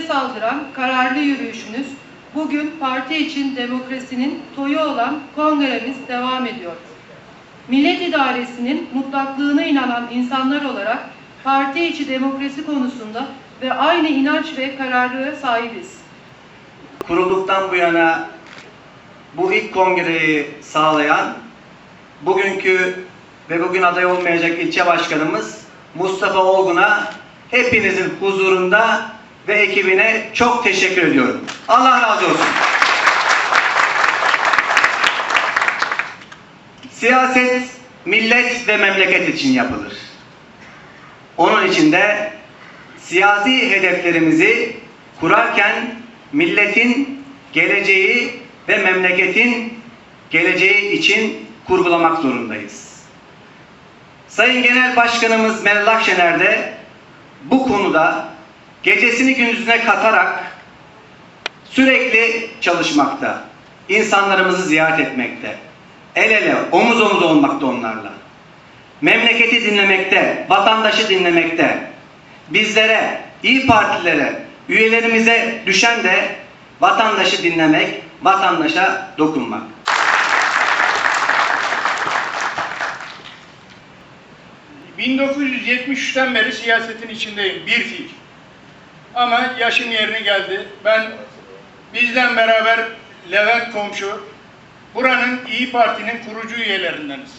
kaldıran kararlı yürüyüşünüz bugün parti için demokrasinin toyu olan kongremiz devam ediyor. Millet idaresinin mutlaklığına inanan insanlar olarak parti içi demokrasi konusunda ve aynı inanç ve kararlılığa sahibiz. kurulduktan bu yana bu ilk kongreyi sağlayan bugünkü ve bugün aday olmayacak ilçe başkanımız Mustafa Olgun'a hepinizin huzurunda ve ekibine çok teşekkür ediyorum. Allah razı olsun. Siyaset millet ve memleket için yapılır. Onun için de siyasi hedeflerimizi kurarken milletin geleceği ve memleketin geleceği için kurgulamak zorundayız. Sayın Genel Başkanımız Meral Akşener de bu konuda gecesini gündüzüne katarak sürekli çalışmakta. insanlarımızı ziyaret etmekte. El ele, omuz omuz olmakta onlarla. Memleketi dinlemekte, vatandaşı dinlemekte. Bizlere, iyi Partililere, üyelerimize düşen de vatandaşı dinlemek, vatandaşa dokunmak. Ee, 1973'ten beri siyasetin içindeyim, bir fiil. Ama yaşım yerine geldi. Ben bizden beraber Levent komşu, buranın İyi Parti'nin kurucu üyelerindeniz.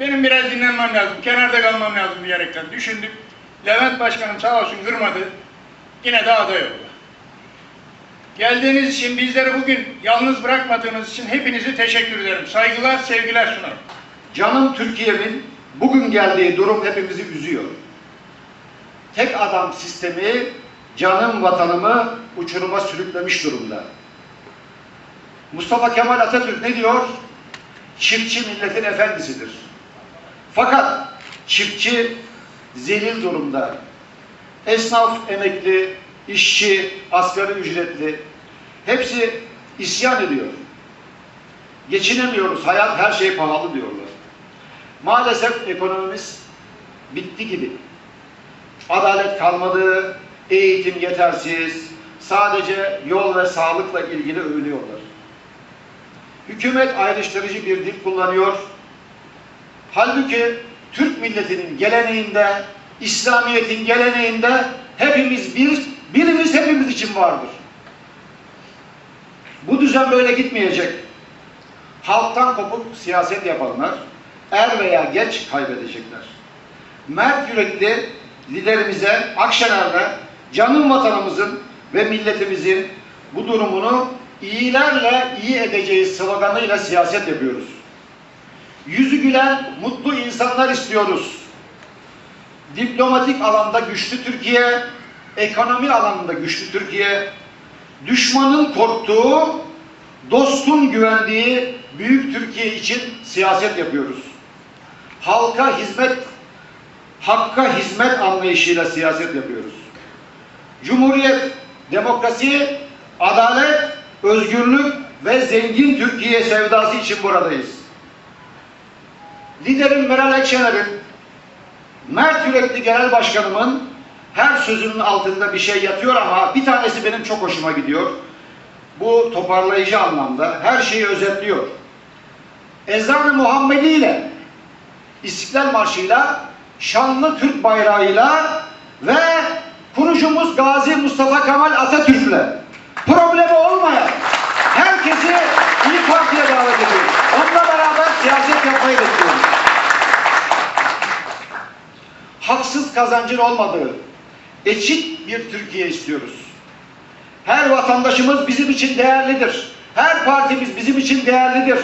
Benim biraz dinlenmem lazım, kenarda kalmam lazım diyerekten düşündük. Levent Başkanım sağ olsun kırmadı, yine de aday oldu. Geldiğiniz için, bizleri bugün yalnız bırakmadığınız için hepinize teşekkür ederim. Saygılar, sevgiler sunarım. Canım Türkiye'min bugün geldiği durum hepimizi üzüyor. Tek adam sistemi canım vatanımı uçuruma sürüklemiş durumda. Mustafa Kemal Atatürk ne diyor? Çiftçi milletin efendisidir. Fakat çiftçi zelil durumda. Esnaf, emekli, işçi, asgari ücretli hepsi isyan ediyor. Geçinemiyoruz, hayat her şey pahalı diyorlar. Maalesef ekonomimiz bitti gibi. Adalet kalmadı, eğitim yetersiz, sadece yol ve sağlıkla ilgili övünüyorlar. Hükümet ayrıştırıcı bir dil kullanıyor. Halbuki Türk milletinin geleneğinde, İslamiyet'in geleneğinde hepimiz bir, birimiz hepimiz için vardır. Bu düzen böyle gitmeyecek. Halktan kopuk siyaset yapanlar er veya geç kaybedecekler. Mert yürekli liderimize Akşener'de canım vatanımızın ve milletimizin bu durumunu iyilerle iyi edeceği sloganıyla siyaset yapıyoruz. Yüzü gülen mutlu insanlar istiyoruz. Diplomatik alanda güçlü Türkiye, ekonomi alanında güçlü Türkiye, düşmanın korktuğu, dostun güvendiği büyük Türkiye için siyaset yapıyoruz. Halka hizmet, hakka hizmet anlayışıyla siyaset yapıyoruz. Cumhuriyet, demokrasi, adalet, özgürlük ve zengin Türkiye sevdası için buradayız. Liderim Meral Akşener'in, Mert Yürekli Genel Başkanımın her sözünün altında bir şey yatıyor ama bir tanesi benim çok hoşuma gidiyor. Bu toparlayıcı anlamda her şeyi özetliyor. Ezan-ı Muhammedi ile İstiklal Marşı'yla şanlı Türk bayrağıyla ve kurucumuz Gazi Mustafa Kemal Atatürk'le problemi olmayan herkesi İyi Parti'ye davet ediyoruz. Onunla beraber siyaset yapmayı bekliyoruz. Haksız kazancın olmadığı, eşit bir Türkiye istiyoruz. Her vatandaşımız bizim için değerlidir. Her partimiz bizim için değerlidir.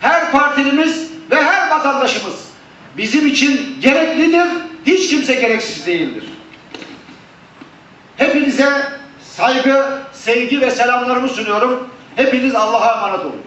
Her partilimiz ve her vatandaşımız bizim için gereklidir. Hiç kimse gereksiz değildir. Hepinize saygı, sevgi ve selamlarımı sunuyorum. Hepiniz Allah'a emanet olun.